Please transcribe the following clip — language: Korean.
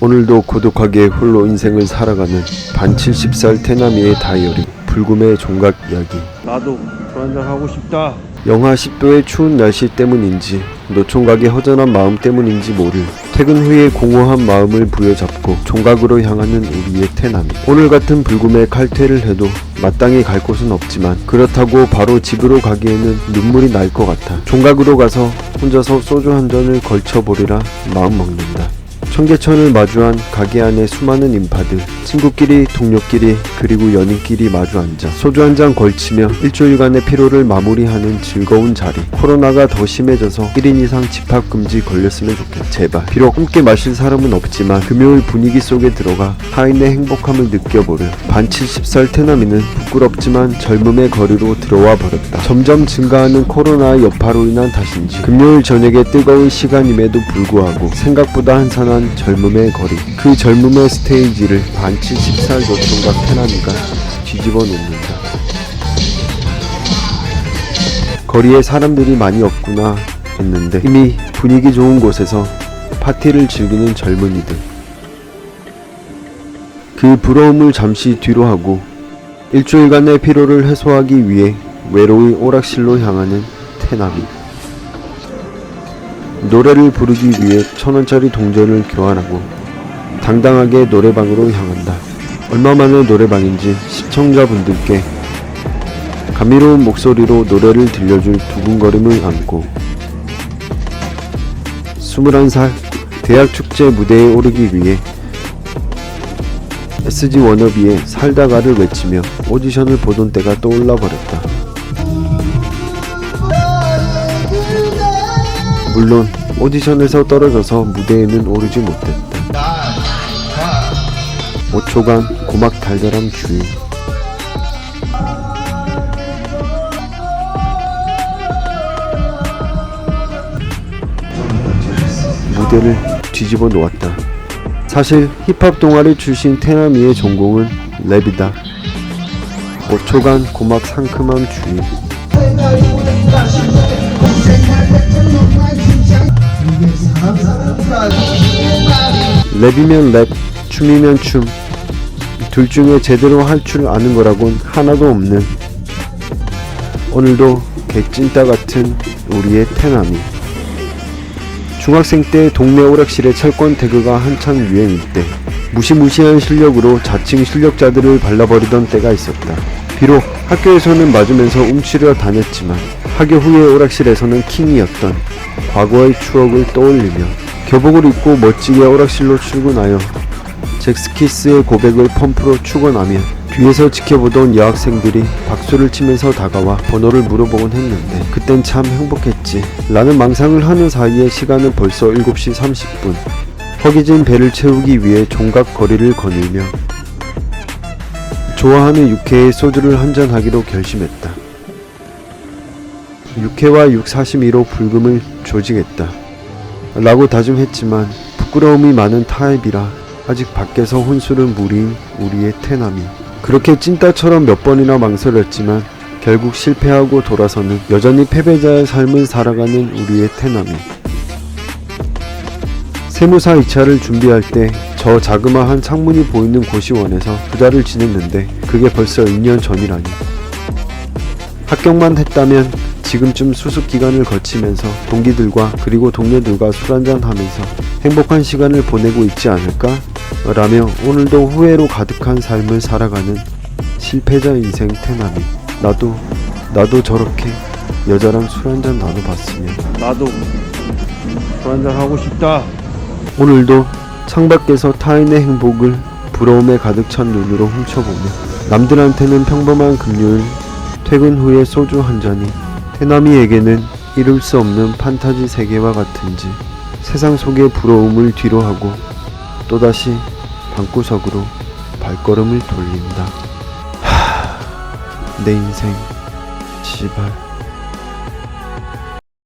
오늘도 고독하게 홀로 인생을 살아가는 반 70살 태남이의 다이어리 불금의 종각 이야기. 나도 술 한잔 하고 싶다. 영하 10도의 추운 날씨 때문인지 노총각의 허전한 마음 때문인지 모를 퇴근 후에 공허한 마음을 부여잡고 종각으로 향하는 우리의 태남이 오늘 같은 불금에 칼퇴를 해도 마땅히 갈 곳은 없지만 그렇다고 바로 집으로 가기에는 눈물이 날 것 같아. 종각으로 가서 혼자서 소주 한 잔을 걸쳐보리라 마음먹는다 청계천을 마주한 가게 안의 수많은 인파들 친구끼리 동료끼리 그리고 연인끼리 마주 앉아 소주 한 잔 걸치며 일주일간의 피로를 마무리하는 즐거운 자리. 코로나가 더 심해져서 1인 이상 집합 금지 걸렸으면 좋겠다 제발. 비록 함께 마실 사람은 없지만 금요일 분위기 속에 들어가 타인의 행복함을 느껴보려. 반 70살 태남이는 부끄럽지만 젊음의 거리로 들어와 버렸다. 점점 증가하는 코로나의 여파로 인한 탓인지. 금요일 저녁에 뜨거운 시간임에도 불구하고 생각보다 한산한 젊음의 거리. 그 젊음의 스테이지를 반 70살 노총각 태남이가 뒤집어 놓는다. 거리에 사람들이 많이 없구나 했는데 이미 분위기 좋은 곳에서 파티를 즐기는 젊은이들. 그 부러움을 잠시 뒤로 하고 일주일간의 피로를 해소하기 위해 외로이 오락실로 향하는 태남이 노래를 부르기 위해 천원짜리 동전을 교환하고 당당하게 노래방으로 향한다. 얼마만의 노래방인지 시청자분들께 감미로운 목소리로 노래를 들려줄 두근거림을 안고 21살 대학 축제 무대에 오르기 위해 SG 워너비의 살다가를 외치며 오디션을 보던 때가 떠올라 버렸다. 물론 오디션에서 떨어져서 무대에는 오르지 못했다. 5초간 고막 달달함 주의. 무대를 뒤집어 놓았다. 사실 힙합 동아리 출신 태남이의 전공은 랩이다. 5초간 고막 상큼함 주의. 랩이면 랩, 춤이면 춤. 둘 중에 제대로 할 줄 아는 거라곤 하나도 없는 오늘도 개찐따 같은 우리의 태남이 중학생 때 동네 오락실의 철권 태그가 한창 유행일 때 무시무시한 실력으로 자칭 실력자들을 발라버리던 때가 있었다. 비록 학교에서는 맞으면서 훔치려 다녔지만 학교 후에 오락실에서는 킹이었던 과거의 추억을 떠올리며 교복을 입고 멋지게 오락실로 출근하여 잭스키스의 고백을 펌프로 추건하면 뒤에서 지켜보던 여학생들이 박수를 치면서 다가와 번호를 물어보곤 했는데 그땐 참 행복했지. 라는 망상을 하는 사이에 시간은 벌써 7시 30분. 허기진 배를 채우기 위해 종각 거리를 거닐며 좋아하는 육회에 소주를 한잔하기로 결심했다. 육회와 육사시미로 불금을 조지겠다 라고 다짐했지만 부끄러움이 많은 타입이라 아직 밖에서 혼술은 무리인 우리의 태남이. 그렇게 찐따처럼 몇 번이나 망설였지만 결국 실패하고 돌아서는 여전히 패배자의 삶을 살아가는 우리의 태남이. 세무사 2차를 준비할 때 저 자그마한 창문이 보이는 고시원에서 부자를 지냈는데 그게 벌써 2년 전이라니. 합격만 했다면 지금쯤 수습 기간을 거치면서 동기들과 그리고 동료들과 술 한잔 하면서 행복한 시간을 보내고 있지 않을까? 라며 오늘도 후회로 가득한 삶을 살아가는 실패자 인생 태남이 나도 나도 저렇게 여자랑 술 한잔 나눠봤으면 나도 술 한잔 하고 싶다 오늘도 창밖에서 타인의 행복을 부러움에 가득 찬 눈으로 훔쳐보며 남들한테는 평범한 금요일 퇴근 후에 소주 한 잔이 태남이에게는 이룰 수 없는 판타지 세계와 같은지 세상 속의 부러움을 뒤로하고 또다시 방구석으로 발걸음을 돌린다. 하, 내 인생, 지발.